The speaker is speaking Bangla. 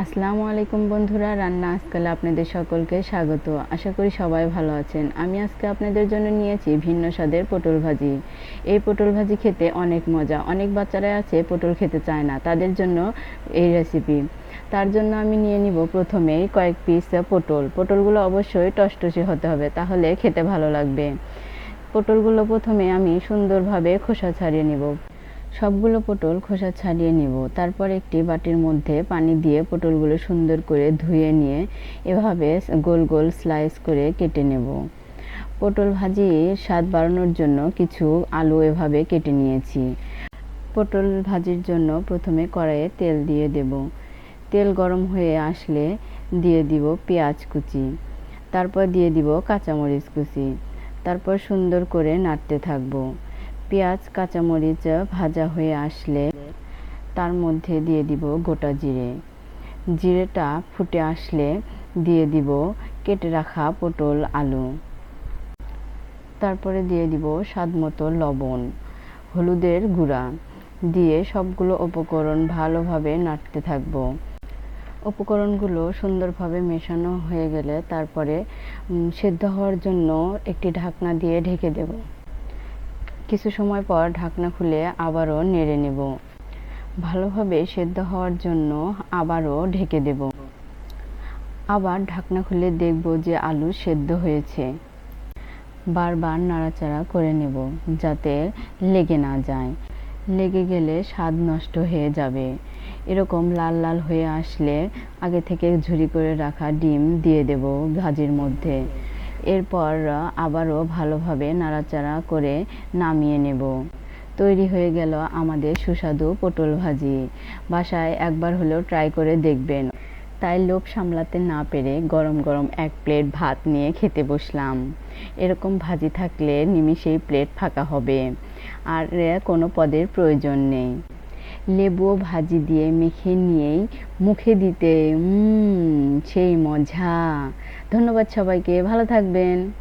আসসালামু আলাইকুম বন্ধুরা, রান্না আজকাল আপনাদের সকলকে স্বাগত। আশা করি সবাই ভালো আছেন। আমি আজকে আপনাদের জন্য নিয়েছি ভিন্ন স্বাদের পটল ভাজি। এই পটল ভাজি খেতে অনেক মজা। অনেক বাচ্চারা আছে, পটল খেতে চায় না। তাদের জন্য এই রেসিপি তার জন্য আমি নিয়ে নিব প্রথমেই কয়েক পিস পটল। পটলগুলো অবশ্যই টসটসে হতে হবে, তাহলে খেতে ভালো লাগবে। পটলগুলো প্রথমে আমি সুন্দরভাবে খোসা ছাড়িয়ে নিব। সবগুলো পটল খোসা ছাড়িয়ে নিব। তারপর একটি বাটির মধ্যে পানি দিয়ে পটলগুলো সুন্দর করে ধুয়ে নিয়ে এভাবে গোল গোল স্লাইস করে কেটে নেব। পটল ভাজি স্বাদ বাড়ানোর জন্য কিছু আলু এভাবে কেটে নিয়েছি। পটল ভাজির জন্য প্রথমে কড়াইয়ে তেল দিয়ে দেব। তেল গরম হয়ে আসলে দিয়ে দিব পেঁয়াজ কুচি। তারপর দিয়ে দিব কাঁচামরিচ কুচি। তারপর সুন্দর করে নাড়তে থাকব। পেঁয়াজ, কাঁচামরিচ ভাজা হয়ে আসলে তার মধ্যে দিয়ে দিব গোটা জিরে। জিরেটা ফুটে আসলে দিয়ে দিব কেটে রাখা পটল, আলু। তারপরে দিয়ে দিব স্বাদ মতো লবণ, হলুদের গুঁড়া। দিয়ে সবগুলো উপকরণ ভালোভাবে নাড়তে থাকব। উপকরণগুলো সুন্দরভাবে মেশানো হয়ে গেলে তারপরে সেদ্ধ হওয়ার জন্য একটি ঢাকনা দিয়ে ঢেকে দেব। কিছু সময় পর ঢাকনা খুলে আবারও নেড়ে নেব। ভালোভাবে সেদ্ধ হওয়ার জন্য আবারও ঢেকে দেব। আবার ঢাকনা খুলে দেখব যে আলু সেদ্ধ হয়েছে। বারবার নাড়াচাড়া করে নেব যাতে লেগে না যায়। লেগে গেলে স্বাদ নষ্ট হয়ে যাবে। এরকম লাল লাল হয়ে আসলে আগে থেকে ঝুরি করে রাখা ডিম দিয়ে দেব ভাজির মধ্যে। এরপর আবারও ভালোভাবে নাড়াচাড়া করে নামিয়ে নেব। তৈরি হয়ে গেল আমাদের সুস্বাদু পটল ভাজি। বাসায় একবার হলেও ট্রাই করে দেখবেন। তাই লোভ সামলাতে না পেরে গরম গরম এক প্লেট ভাত নিয়ে খেতে বসলাম। এরকম ভাজি থাকলে নিমিষেই প্লেট ফাঁকা হবে। আর কোনো পদের প্রয়োজন নেই। লেবু ভাজি দিয়ে মেখে নিয়েই মুখে দিতে সেই মজা। ধন্যবাদ সবাইকে ভালো থাকবেন।